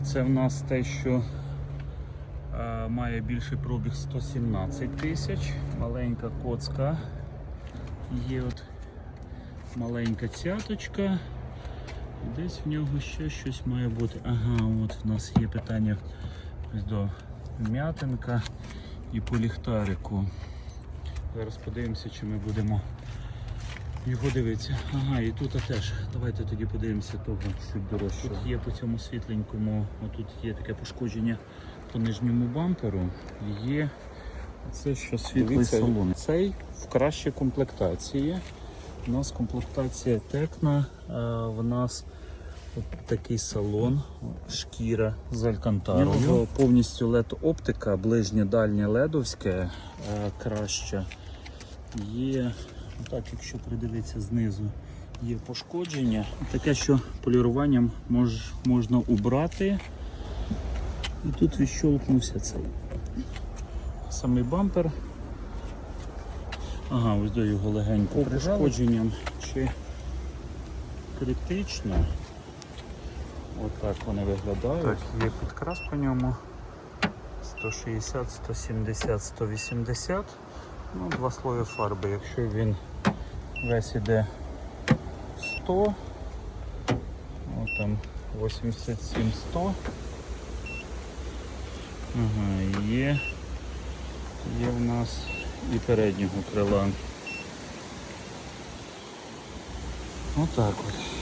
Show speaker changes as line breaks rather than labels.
Це в нас те, що е, має більший пробіг 117 тисяч. Маленька коцка. Є от маленька цяточка. Десь в нього ще щось має бути. Ага, от в нас є питання до м'ятинка і по ліхтарику. Зараз подивимося, чи ми будемо його дивитися. Ага, і тут теж. Давайте тоді подивимося того, що дорожче. Тут є по цьому світленькому, отут є таке пошкодження по нижньому бамперу. Є це що світлий
Дивіться.
салон. Цей в кращій комплектації. У нас комплектація текна, в нас от такий салон, шкіра з алькантарою. Повністю LED оптика, ближнє дальнє ледовське е, краще. Є, так, якщо придивитися знизу, є пошкодження. Таке, що поліруванням мож, можна убрати. І тут відщолкнувся цей самий бампер. Ага, ось до його легенько пошкодженням чи критично. Отак вони виглядають.
Так.
Є підкрас по ньому. 160, 170, 180. Ну, два слої фарби. Якщо він весь іде 100, о, там 87 100. Ага, є, є в нас і переднього крила. Отак от.